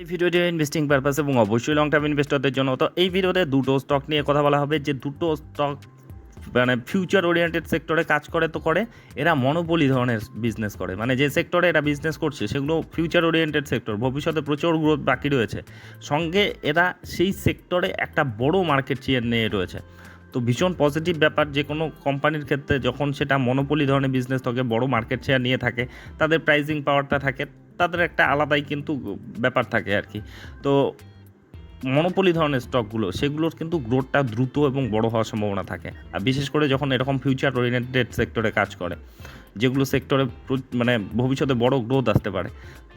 এই ভিডিওটি investing purpose এবং অবশ্যই লং টার্ম ইনভেস্টরদের জন্য। তো এই ভিডিওতে দুটো স্টক নিয়ে কথা বলা হবে, যে দুটো স্টক মানে ফিউচার ওরিয়েন্টেড সেক্টরে কাজ করে তো করে, এরা মনোপলি ধরনের বিজনেস করে। মানে যে সেক্টরে এরা বিজনেস করছে, সেগুলো ফিউচার ওরিয়েন্টেড সেক্টর ভবিষ্যতে প্রচুর গ্রোথ বাকি রয়েছে। সঙ্গে এরা সেই সেক্টরে একটা বড় মার্কেট চেয়ার নিয়ে রয়েছে। তো ভীষণ পজিটিভ ব্যাপার, যে কোনো কোম্পানির ক্ষেত্রে যখন সেটা মনোপলি ধরনের বিজনেস থাকে বড় মার্কেট শেয়ার নিয়ে থাকে, তাদের প্রাইজিং পাওয়ারটা থাকে। তাদের একটা আলাদাই কিন্তু ব্যাপার থাকে আর কি। তো মনোপলি ধরনের স্টকগুলো সেগুলোর কিন্তু গ্রোথটা দ্রুত এবং বড় হওয়ার সম্ভাবনা থাকে। আর বিশেষ করে যখন এরকম ফিউচার ওরিয়েন্টেড সেক্টরে কাজ করে, যেগুলো সেক্টরে মানে ভবিষ্যতে বড় গ্রোথ আসতে পারে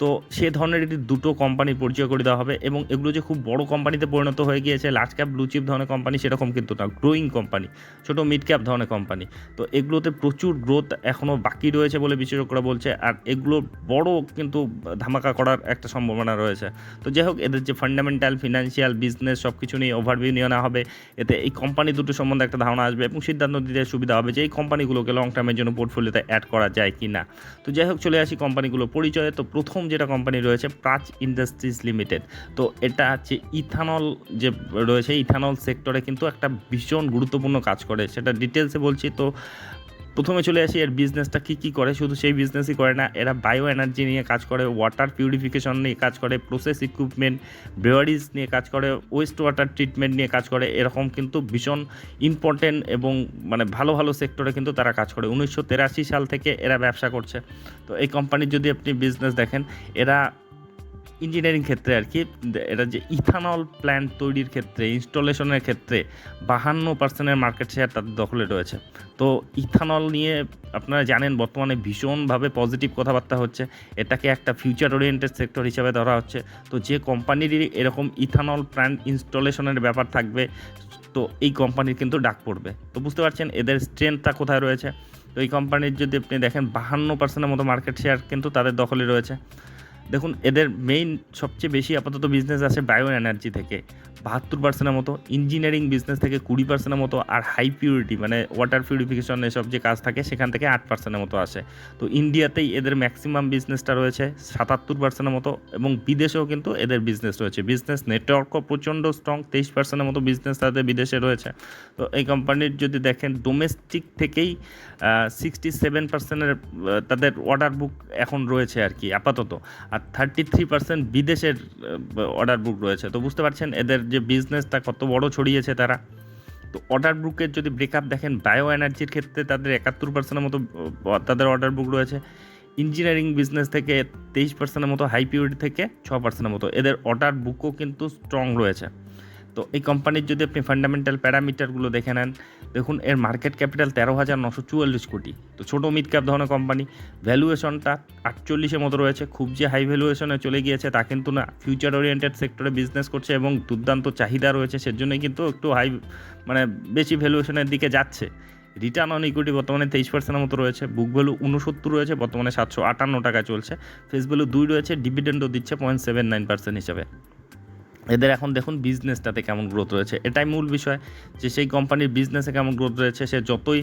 তো সে ধরনের একটি দুটো কোম্পানি পরিচয় করে দেওয়া হবে এবং এগুলো যে খুব বড় কোম্পানিতে পরিণত হয়ে গিয়েছে লার্জ ক্যাপ ব্লু চিপ ধরনের কোম্পানি সেরকম কিন্তু না গ্রোয়িং কোম্পানি ছোটো মিড ক্যাপ ধরনের কোম্পানি তো এগুলোতে প্রচুর গ্রোথ এখনও বাকি রয়েছে বলে বিশেষজ্ঞরা বলছে, আর এগুলো বড় কিন্তু ধামাকা করার একটা সম্ভাবনা রয়েছে। তো যাই হোক, এদের যে ফান্ডামেন্টাল ফিনান্সিয়াল বিজনেস সব কিছু নিয়ে ওভারভিউ নিয়ে নেওয়া হবে, এতে এই কোম্পানি দুটো সম্বন্ধে একটা ধারণা আসবে এবং সিদ্ধান্ত দিতে সুবিধা হবে যে এই কোম্পানিগুলোকে লং টার্মের জন্য পোর্টফোলিওতে অ্যাড করা যায় কি না তো যাই হোক, চলে আসি কোম্পানিগুলো পরিচয়ে। তো প্রথম যেটা কোম্পানি রয়েছে প্রাচ ইন্ডাস্ট্রিজ লিমিটেড তো এটা হচ্ছে ইথানল যে রয়েছে, ইথানল সেক্টরে কিন্তু একটা ভীষণ গুরুত্বপূর্ণ কাজ করে। সেটা ডিটেলসে বলছি। তো প্রথমে চলে আসি এর বিজনেসটা কী কী করে? শুধু সেই বিজনেসই করে না, এরা বায়ো এনার্জি নিয়ে কাজ করে ওয়াটার পিউরিফিকেশন নিয়ে কাজ করে প্রসেস ইকুইপমেন্ট ব্রেওয়ারিজ নিয়ে কাজ করে ওয়েস্ট ওয়াটার ট্রিটমেন্ট নিয়ে কাজ করে, এরকম কিন্তু ভীষণ ইম্পর্টেন্ট এবং মানে ভালো ভালো সেক্টরে কিন্তু তারা কাজ করে। উনিশশো সাল থেকে এরা ব্যবসা করছে। তো এই কোম্পানির যদি আপনি বিজনেস দেখেন, এরা ইঞ্জিনিয়ারিং ক্ষেত্রে আর কি এটা যে ইথানল প্ল্যান্ট তৈরির ক্ষেত্রে, ইনস্টলেশনের ক্ষেত্রে বাহান্ন পার্সেন্টের মার্কেট শেয়ার তাদের দখলে রয়েছে। তো ইথানল নিয়ে আপনারা জানেন বর্তমানে ভীষণভাবে পজিটিভ কথাবার্তা হচ্ছে। এটাকে একটা ফিউচার ওরিয়েন্টেড সেক্টর হিসাবে ধরা হচ্ছে। তো যে কোম্পানিরই এরকম ইথানল প্ল্যান্ট ইনস্টলেশনের ব্যাপার থাকবে, তো এই কোম্পানির কিন্তু ডাক পড়বে। তো বুঝতে পারছেন, এদের স্ট্রেংথটা কোথায় রয়েছে? তো এই কোম্পানির যদি আপনি দেখেন, বাহান্ন পার্সেন্টের মতো মার্কেট শেয়ার কিন্তু তাদের দখলে রয়েছে। দেখুন, এদের মেইন সবচেয়ে বেশি আপাতত বিজনেস আছে বায়ো এনার্জি থেকে। বাহাত্তর পার্সেন্টের মতো ইঞ্জিনিয়ারিং বিজনেস থেকে কুড়ি পার্সেন্টের মতো আর হাই পিউরিটি মানে ওয়াটার পিউরিফিকেশন এসব যে কাজ থাকে, সেখান থেকে আট পার্সেন্টের মতো আসে। তো ইন্ডিয়াতেই এদের ম্যাক্সিমাম বিজনেসটা রয়েছে সাতাত্তর পার্সেন্টের মতো এবং বিদেশেও কিন্তু এদের বিজনেস রয়েছে। বিজনেস নেটওয়ার্কও প্রচণ্ড স্ট্রং তেইশ পার্সেন্টের মতো বিজনেস তাদের বিদেশে রয়েছে। তো এই কোম্পানির যদি দেখেন ডোমেস্টিক থেকেই সিক্সটি সেভেন পার্সেন্টের তাদের অর্ডার বুক এখন রয়েছে আর কি, আপাতত। আর থার্টি থ্রি পার্সেন্ট বিদেশের অর্ডার বুক রয়েছে। তো বুঝতে পারছেন, এদের যে বিজনেসটা কত বড় ছড়িয়েছে তারা। তো অর্ডার বুকের যদি ব্রেকআপ দেখেন বায়ো এনার্জির ক্ষেত্রে তাদের একাত্তর পার্সেন্টের মতো তাদের অর্ডার বুক রয়েছে। ইঞ্জিনিয়ারিং বিজনেস থেকে তেইশ পার্সেন্টের মতো হাই পিউরিটি থেকে ছ পার্সেন্টের মতো। এদের অর্ডার বুকও কিন্তু স্ট্রং রয়েছে। তো এই কোম্পানির যদি আপনি ফান্ডামেন্টাল প্যারামিটারগুলো দেখে নেন, দেখুন এর মার্কেট ক্যাপিটাল তেরো হাজার নশো চুয়াল্লিশ কোটি। তো ছোটো মিড ক্যাপ ধরনের কোম্পানি ভ্যালুয়েশনটা আটচল্লিশের মতো রয়েছে, খুব যে হাই ভ্যালুয়েশনে চলে গিয়েছে, তা কিন্তু না। ফিউচার ওরিয়েন্টেড সেক্টরে বিজনেস করছে এবং দুর্দান্ত চাহিদা রয়েছে, সেজন্যই কিন্তু একটু হাই মানে বেশি ভ্যালুয়েশনের দিকে যাচ্ছে। রিটার্ন অন ইকুইটি বর্তমানে তেইশ পার্সেন্টের মতো রয়েছে বুক ভ্যালু উনসত্তর রয়েছে, বর্তমানে সাতশো আটান্ন টাকা চলছে। ফেস ভ্যালু দুই রয়েছে ডিভিডেন্ডও দিচ্ছে পয়েন্ট সেভেন নাইন পার্সেন্ট হিসাবে। এদের এখন দেখুন বিজনেসটাতে কেমন গ্রোথ রয়েছে। এটাই মূল বিষয় যে সেই কোম্পানির বিজনেসে কেমন গ্রোথ রয়েছে, সে যতই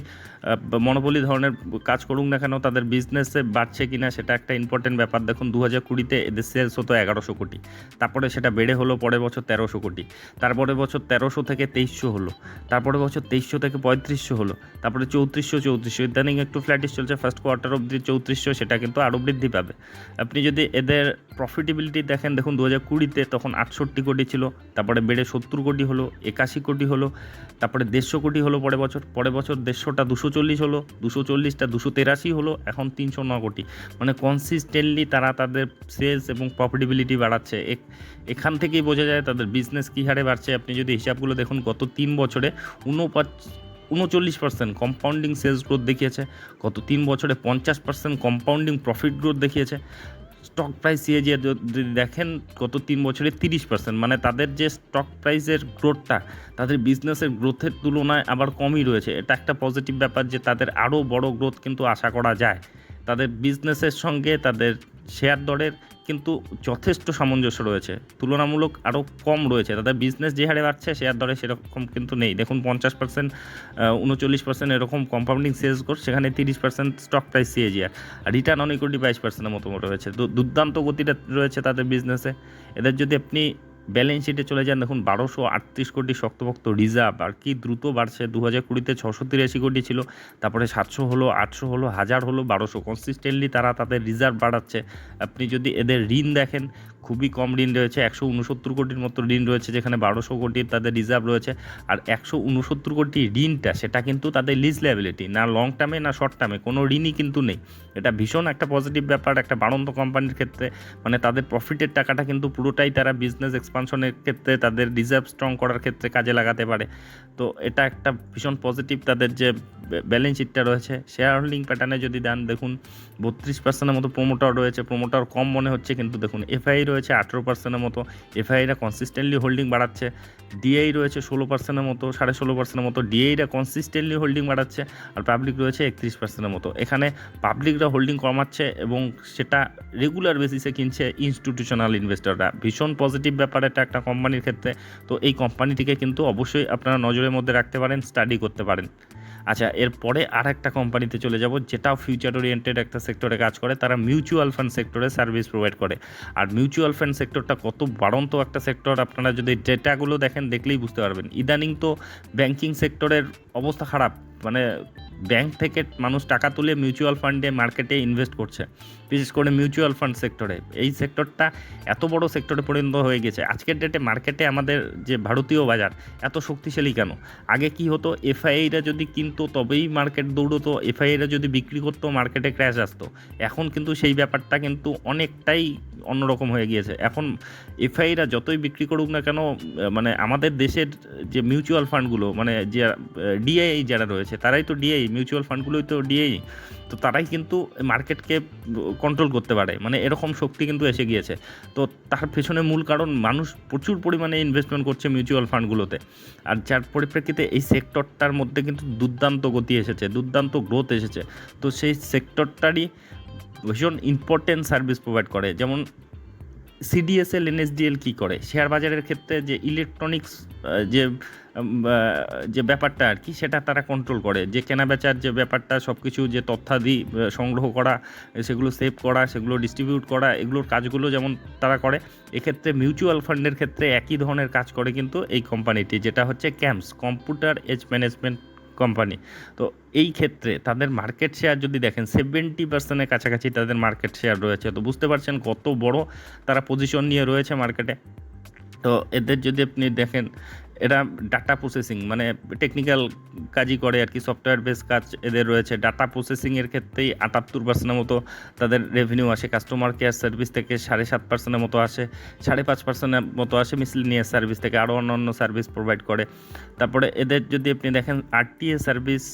মনোবলি ধরনের কাজ করুক না কেন, তাদের বিজনেসে বাড়ছে কি না সেটা একটা ইম্পর্টেন্ট ব্যাপার। দেখুন দু হাজার কুড়িতে এদের সেলস হতো এগারোশো কোটি। তারপরে সেটা বেড়ে হলো পরের বছর তেরোশো কোটি। তারপরের বছর তেরোশো থেকে তেইশশো হলো। তারপরে বছর তেইশশো থেকে পঁয়ত্রিশশো হলো। তারপরে চৌত্রিশশো চৌত্রিশশো। ইদানিং একটু ফ্ল্যাটিস চলছে। ফার্স্ট কোয়ার্টার অবধি চৌত্রিশশো, সেটা কিন্তু আরও বৃদ্ধি পাবে। আপনি যদি এদের প্রফিটেবিলিটি দেখেন, দেখুন দু হাজার কুড়িতে তখন আটষট্টি কোটি ছিল, তারপরে বেড়ে সত্তর কোটি হলো, একাশি কোটি হলো, তারপরে দেড়শো কোটি হলো পরের বছর পরের বছর দেড়শোটা দুশো চল্লিশ হলো দুশো চল্লিশটা দুশো তেরাশি হলো, এখন তিনশো ন কোটি। মানে কনসিস্টেন্টলি তারা তাদের সেলস এবং প্রফিটেবিলিটি বাড়াচ্ছে। এখান থেকেই বোঝা যায় তাদের বিজনেস কী হারে বাড়ছে। আপনি যদি হিসাবগুলো দেখুন, গত তিন বছরে উনপাঁচ উনচল্লিশ পার্সেন্ট কম্পাউন্ডিং সেলস গ্রোথ দেখিয়েছে, গত তিন বছরে পঞ্চাশ পার্সেন্ট কম্পাউন্ডিং প্রফিট গ্রোথ দেখিয়েছে। স্টক প্রাইস সিএজি যদি দেখেন, গত তিন বছরে তিরিশ পার্সেন্ট মানে তাদের যে স্টক প্রাইসের গ্রোথটা তাদের বিজনেসের গ্রোথের তুলনায় আবার কমই রয়েছে। এটা একটা পজিটিভ ব্যাপার যে তাদের আরও বড় গ্রোথ কিন্তু আশা করা যায়। তাদের বিজনেসের সঙ্গে তাদের শেয়ার দরের কিন্তু যথেষ্ট সামঞ্জস্য রয়েছে। তুলনামূলক আরও কম রয়েছে। তাদের বিজনেস যে হারে বাড়ছে শেয়ার দরে সেরকম কিন্তু নেই। দেখুন, পঞ্চাশ পার্সেন্ট উনচল্লিশ পার্সেন্ট এরকম কম্পাউন্ডিং সেলস কোর্স সেখানে তিরিশ পার্সেন্ট স্টক প্রাইস সিএজিআর আর রিটার্ন অন বাইশ পার্সেন্টের মতো রয়েছে। দুর্দান্ত গতিটা রয়েছে তাদের বিজনেসে এদের যদি আপনি ব্যালেন্স শিটে চলে যান। দেখুন, বারোশো আটত্রিশ কোটি শক্তভক্ত রিজার্ভ। আর কি দ্রুত বাড়ছে? দু হাজার কুড়িতে ছশো তিরাশি কোটি ছিল। তারপরে সাতশো হলো, আটশো হলো, হাজার হলো, বারোশো কনসিস্টেন্টলি তারা তাদের রিজার্ভ বাড়াচ্ছে। আপনি যদি এদের ঋণ দেখেন খুবই কম ঋণ রয়েছে। একশো উনসত্তর কোটির মতো ঋণ রয়েছে, যেখানে বারোশো কোটির তাদের রিজার্ভ রয়েছে। আর একশো উনসত্তর কোটি ঋণটা, সেটা কিন্তু তাদের লিজ লাইবিলিটি না লং টার্মে না শর্ট টার্মে কোনো ঋণই কিন্তু নেই। এটা ভীষণ একটা পজিটিভ ব্যাপার, একটা বাড়ন্ত কোম্পানির ক্ষেত্রে। মানে তাদের প্রফিটের টাকাটা কিন্তু পুরোটাই তারা বিজনেস এক্সপানশনের ক্ষেত্রে তাদের রিজার্ভ স্ট্রং করার ক্ষেত্রে কাজে লাগাতে পারে। তো এটা একটা ভীষণ পজিটিভ তাদের যে ব্যালেন্স শিটটা রয়েছে। শেয়ার হোল্ডিং প্যাটার্নে যদি দেন, দেখুন, বত্রিশ পার্সেন্টের মতো প্রোমোটার রয়েছে। প্রোমোটার কম মনে হচ্ছে, কিন্তু দেখুন এফআই রয়েছে আঠেরো পার্সেন্টের মতো। এফআইরা কনসিস্টেন্টলি হোল্ডিং বাড়াচ্ছে। ডিআই রয়েছে ষোলো পার্সেন্টের মতো, সাড়ে ষোলো পার্সেন্টের মতো। ডিআইরা কনসিস্টেন্টলি হোল্ডিং বাড়াচ্ছে আর পাবলিক রয়েছে একত্রিশ পার্সেন্টের মতো। এখানে পাবলিকরা হোল্ডিং কমাচ্ছে এবং সেটা রেগুলার বেসিসে কিনছে ইনস্টিটিউশনাল ইনভেস্টররা ভীষণ পজিটিভ ব্যাপার এটা একটা কোম্পানির ক্ষেত্রে। তো এই কোম্পানিটিকে কিন্তু অবশ্যই আপনারা নজরের মধ্যে রাখতে পারেন স্টাডি করতে পারেন। আচ্ছা এরপরে আর একটা কোম্পানিতে চলে যাব যেটা ফিউচার ওরিয়েন্টেড একটা সেক্টরে কাজ করে। তারা মিউচুয়াল ফান্ড সেক্টরে সার্ভিস প্রোভাইড করে। আর মিউচুয়াল ফান্ড সেক্টরটা কত বাড়ন্ত একটা সেক্টর আপনারা যদি ডেটাগুলো দেখেন, দেখলেই বুঝতে পারবেন। ইদানিং তো ব্যাংকিং সেক্টরের অবস্থা খারাপ। মানে ব্যাংক থেকে মানুষ টাকা তুলে মিউচুয়াল ফান্ডে মার্কেটে ইনভেস্ট করছে। বিশেষ করে মিউচুয়াল ফান্ড সেক্টরে এই সেক্টরটা এত বড় সেক্টরে পরিণত হয়ে গেছে। আজকের ডেটে মার্কেটে আমাদের যে ভারতীয় বাজার, এত শক্তিশালী কেন? আগে কি হতো এফআইআইরা যদি কিনতো, তবেই মার্কেট দৌড়তো। এফআইআইরা যদি বিক্রি করতো মার্কেটে ক্র্যাশ আসতো। এখন কিন্তু সেই ব্যাপারটা কিন্তু অনেকটাই অন্যরকম হয়ে গিয়েছে। এখন এফআইরা যতই বিক্রি করুক না কেন মানে আমাদের দেশের যে মিউচুয়াল ফান্ডগুলো মানে যে ডিআই যারা রয়েছে, তারাই তো ডিআই মিউচুয়াল ফান্ডগুলোই তো ডিআই তো তারাই কিন্তু মার্কেটকে কন্ট্রোল করতে পারে। মানে এরকম শক্তি কিন্তু এসে গিয়েছে। তো তার পেছনে মূল কারণ, মানুষ প্রচুর পরিমাণে ইনভেস্টমেন্ট করছে মিউচুয়াল ফান্ডগুলোতে আর যার পরিপ্রেক্ষিতে এই সেক্টরটার মধ্যে কিন্তু দুর্দান্ত গতি এসেছে, দুর্দান্ত গ্রোথ এসেছে। তো সেই সেক্টরটারই ভীষণ ইম্পর্টেন্ট সার্ভিস প্রোভাইড করে। যেমন সিডিএসএল এনএসডিএল কী করে? শেয়ার বাজারের ক্ষেত্রে যে ইলেকট্রনিক্স যে যে ব্যাপারটা আর কি, সেটা তারা কন্ট্রোল করে। যে কেনা বেচার যে ব্যাপারটা সব কিছু যে তথ্যাদি সংগ্রহ করা, সেগুলো সেভ করা, সেগুলো ডিস্ট্রিবিউট করা, এগুলোর কাজগুলো যেমন তারা করে, এক্ষেত্রে মিউচুয়াল ফান্ডের ক্ষেত্রে একই ধরনের কাজ করে কিন্তু এই কোম্পানিটি যেটা হচ্ছে CAMS computer age management company তো এই ক্ষেত্রে তাদের মার্কেট শেয়ার যদি দেখেন সেভেন্টি পার্সেন্টের কাছাকাছি তাদের মার্কেট শেয়ার রয়েছে। তো বুঝতে পারছেন কত বড় তারা পজিশন নিয়ে রয়েছে মার্কেটে তো এদের যদি আপনি দেখেন এরা ডাটা প্রসেসিং মানে টেকনিক্যাল কাজই করে আর কি সফটওয়্যার বেস কাজ এদের রয়েছে। ডাটা প্রসেসিংয়ের ক্ষেত্রেই আটাত্তর পার্সেন্টের মতো তাদের রেভিনিউ আসে। কাস্টমার কেয়ার সার্ভিস থেকে সাড়ে সাত পার্সেন্টের মতো আসে, সাড়ে পাঁচ পার্সেন্টের মতো আসে মিসলিনিয়াস সার্ভিস থেকে। আরও অন্য অন্য সার্ভিস প্রোভাইড করে। তারপরে এদের যদি আপনি দেখেন আরটিএ সার্ভিস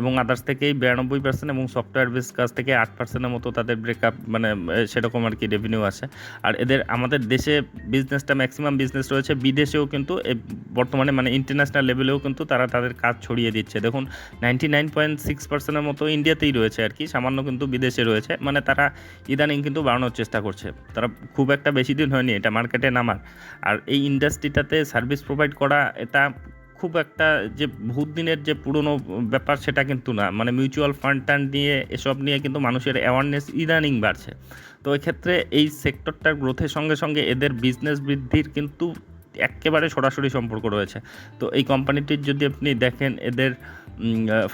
এবং আদার্স থেকেই বিরানব্বই পার্সেন্ট এবং সফটওয়্যার বেস কাজ থেকে আট পার্সেন্টের মতো তাদের ব্রেকআপ মানে সেরকম আর কি রেভিনিউ আসে। আর এদের, আমাদের দেশে বিজনেসটা ম্যাক্সিমাম বিজনেস রয়েছে। বিদেশেও কিন্তু বর্তমানে মানে ইন্টারন্যাশনাল লেভেলেও কিন্তু তারা তাদের কাজ ছড়িয়ে দিচ্ছে। দেখুন নাইনটি নাইন পয়েন্ট সিক্স পার্সেন্টের মতো ইন্ডিয়াতেই রয়েছে আর কি, সামান্য কিন্তু বিদেশে রয়েছে। মানে তারা ইদানিং কিন্তু বাড়ানোর চেষ্টা করছে। তারা খুব একটা বেশি দিন হয়নি, এটা মার্কেটে নামার। আর এই ইন্ডাস্ট্রিটাতে সার্ভিস প্রোভাইড করা, এটা খুব একটা যে ভূত দিনের যে পুরনো ব্যাপার সেটা কিন্তু না। মানে মিউচুয়াল ফান্ড টান্ড নিয়ে, এসব নিয়ে কিন্তু মানুষের অ্যাওয়ারনেস ইদানিং বাড়ছে। তো এক্ষেত্রে এই সেক্টরটার গ্রোথের সঙ্গে সঙ্গে এদের বিজনেস বৃদ্ধির কিন্তু একেবারে সরাসরি সম্পর্ক রয়েছে। তো এই কোম্পানিটির যদি আপনি দেখেন, এদের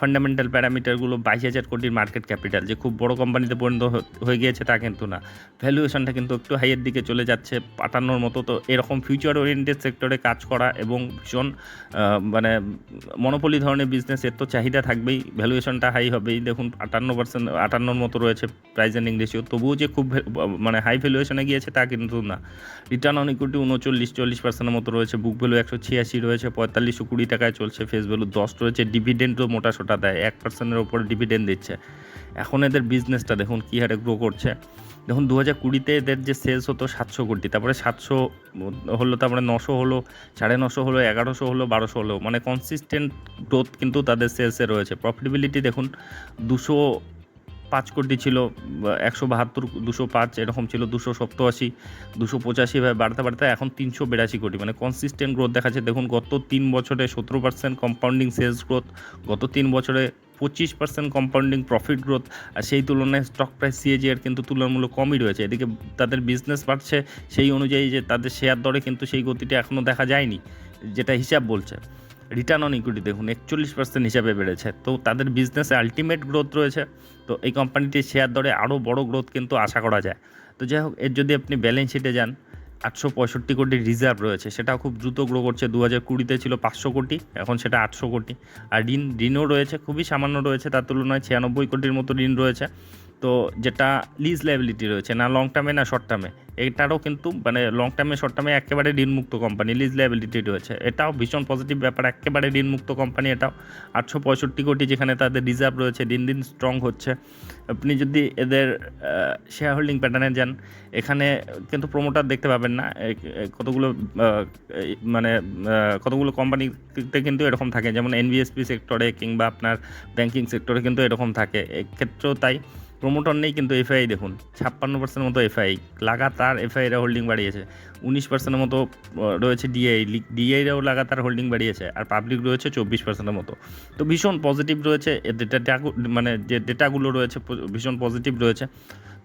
ফান্ডামেন্টাল প্যারামিটারগুলো বাইশ হাজার কোটির মার্কেট ক্যাপিটাল যে খুব বড় কোম্পানিতে পরিণত হয়ে গিয়েছে তা কিন্তু না। ভ্যালুয়েশনটা কিন্তু একটু হাইয়ের দিকে চলে যাচ্ছে, পাঠানোর মতো। তো এরকম ফিউচার ওরিয়েন্টেড সেক্টরে কাজ করা এবং ভীষণ মানে মনোপলি ধরনের বিজনেসের তো চাহিদা থাকবেই। ভ্যালুয়েশনটা হাই হবেই। দেখুন, আটান্ন পার্সেন্ট আটান্নর মতো রয়েছে প্রাইস এন্ডিং রেশিও তবুও যে খুব মানে হাই ভ্যালুয়েশনে গিয়েছে তা কিন্তু না। রিটার্ন অন ইকুইটি উনচল্লিশ, চল্লিশ পার্সেন্টের মতো রয়েছে। বুক ভ্যালু একশো ছিয়াশি রয়েছে, পঁয়তাল্লিশশো কুড়ি টাকায় চলছে ফেস ভ্যালু দশ রয়েছে। ডিভিডেন্ডও মোটা সোটা দেয়, এক পার্সেন্টের ওপরে ডিভিডেন্ড দিচ্ছে। এখন এদের বিজনেসটা দেখুন কী হারে গ্রো করছে। দেখুন দু হাজার কুড়িতে এদের যে সেলস হতো সাতশো কোটি, তারপরে সাতশো হলো, তারপরে নশো হলো, সাড়ে নশো হলো, এগারোশো হলো, বারোশো হলো। মানে কনসিস্টেন্ট গ্রোথ কিন্তু তাদের সেলসে রয়েছে। প্রফিটেবিলিটি দেখুন, দুশো পাঁচ কোটি ছিল, একশো বাহাত্তর, দুশো পাঁচ, এরকম ছিল, দুশো সপ্তআশি, দুশো পঁচাশি ভাবে বাড়তে বাড়তে এখন তিনশো বিরাশি কোটি। মানে কনসিস্টেন্ট গ্রোথ দেখাচ্ছে। দেখুন, গত তিন বছরে সতেরো পার্সেন্ট কম্পাউন্ডিং সেলস গ্রোথ গত তিন বছরে পঁচিশ পার্সেন্ট কম্পাউন্ডিং প্রফিট গ্রোথ আর সেই তুলনায় স্টক প্রাইস সিএজিআর কিন্তু তুলনামূলক কমই রয়েছে। এদিকে তাদের বিজনেস বাড়ছে, সেই অনুযায়ী যে তাদের শেয়ার দরে কিন্তু সেই গতিটা এখনও দেখা যায়নি, যেটা হিসাব বলছে। রিটার্ন অন ইকুইটি দেখুন, একচল্লিশ পার্সেন্ট হিসাবে বেড়েছে। তো তাদের বিজনেসে আলটিমেট গ্রোথ রয়েছে। তো এই কোম্পানিটির শেয়ার দরে আরও বড় গ্রোথ কিন্তু আশা করা যায়। তো যাই হোক, এর যদি আপনি ব্যালেন্স শিটে যান, আটশো পঁয়ষট্টি কোটি রিজার্ভ রয়েছে। সেটাও খুব দ্রুত গ্রো করছে। দু হাজার কুড়িতে ছিল পাঁচশো কোটি, এখন সেটা আটশো কোটি। আর ঋণ, ঋণও রয়েছে, খুবই সামান্য রয়েছে। তার তুলনায় ছিয়ানব্বই কোটির মতো ঋণ রয়েছে। তো যেটা লিজ লাইবিলিটি রয়েছে, না লং টার্মে না শর্ট টার্মে এটারও কিন্তু মানে লং টার্মে শর্ট টার্মে একেবারে ঋণমুক্ত কোম্পানি লিজ লাইবিলিটি রয়েছে। এটাও ভীষণ পজিটিভ ব্যাপার, একেবারে ঋণমুক্ত কোম্পানি এটাও। আটশো পঁয়ষট্টি কোটি যেখানে তাদের রিজার্ভ রয়েছে, দিন দিন স্ট্রং হচ্ছে। আপনি যদি এদের শেয়ার হোল্ডিং প্যাটার্নে যান, এখানে কিন্তু প্রমোটার দেখতে পাবেন না। কতগুলো মানে কতগুলো কোম্পানিতে কিন্তু এরকম থাকে। যেমন এনবিএসপি সেক্টরে কিংবা আপনার ব্যাংকিং সেক্টরে কিন্তু এরকম থাকে। এক্ষেত্রেও তাই। প্রমোটর নেই কিন্তু এফআই দেখুন। ছাপ্পান্ন পার্সেন্ট মতো এফআই লাগাতার এফআইরা হোল্ডিং বাড়িয়েছে। উনিশ পার্সেন্টের মতো রয়েছে ডিআই ডিআইরাও লাগাতার হোল্ডিং বাড়িয়েছে, আর পাবলিক রয়েছে চব্বিশ পার্সেন্টের মতো। তো ভীষণ পজিটিভ রয়েছে ডেটা মানে যে ডেটাগুলো রয়েছে ভীষণ পজিটিভ রয়েছে।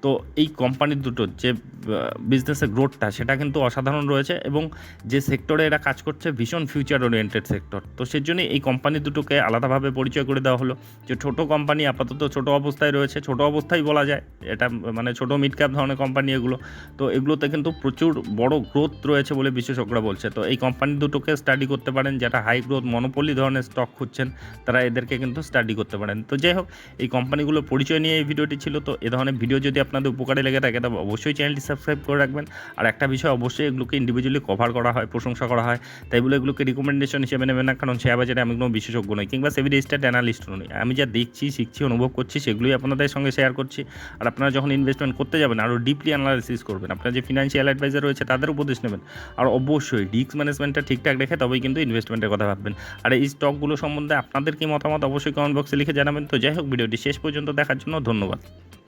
তো এই কোম্পানি দুটোর যে বিজনেসের গ্রোথটা সেটা কিন্তু অসাধারণ রয়েছে এবং যে সেক্টরে এরা কাজ করছে ভীষণ ফিউচার ওরিয়েন্টেড সেক্টর তো সেই জন্য এই কোম্পানি দুটোকে আলাদাভাবে পরিচয় করে দেওয়া হলো যে, ছোট কোম্পানি আপাতত ছোট অবস্থায় রয়েছে। ছোট অবস্থায় বলা যায়, এটা মানে ছোট মিড ক্যাপ ধরনের কোম্পানি এগুলো। তো এগুলোতে কিন্তু প্রচুর বড় গ্রোথ রয়েছে বলে বিশেষজ্ঞরা বলছে। তো এই কোম্পানি দুটোকে স্টাডি করতে পারেন, যারা হাই গ্রোথ মনোপলি ধরনের স্টক খুঁজছেন, তারা এদেরকে কিন্তু স্টাডি করতে পারেন। তো যাই হোক, এই কোম্পানিগুলোর পরিচয় নিয়ে এই ভিডিওটি ছিল। তো এ ধরনের ভিডিও যদি আপনাদের উপকারে লেগে থাকে, তবে অবশ্যই চ্যানেলটি সাবস্ক্রাইব করে রাখবেন। আর একটা বিষয় অবশ্যই এগুলোকে ইন্ডিভিজুয়ালি কভার করা হয়, প্রশংসা করা হয়। তাই বলে এগুলোকে রিকমেন্ডেশন হিসেবে নেবেন না, কারণ শেয়ার বাজারে আমি কোনো বিশেষজ্ঞ নই, কিংবা সেভি রেজিস্টার্ড অ্যানালিস্ট নই। আমি যা দেখছি, শিখছি, অনুভব করছি, সেগুলোই আপনাদের সঙ্গে শেয়ার করছি। আর আপনারা যখন ইনভেস্টমেন্ট করতে যাবেন, আরও ডিপলি অ্যানালাইসিস করবেন। আপনার যে ফিনান্সিয়াল অ্যাডভাইজার রয়েছে, তাদের উপদেশ নেবেন। আর অবশ্যই রিস্ক ম্যানেজমেন্টটা ঠিকঠাক রেখে তবেই কিন্তু ইনভেস্টমেন্টের কথা ভাববেন। আর এই স্টকগুলো সম্বন্ধে আপনাদের কি মতামত, অবশ্যই কমেন্ট বক্সে লিখে জানাবেন। তো যাই হোক, ভিডিওটি শেষ পর্যন্ত দেখার জন্য ধন্যবাদ।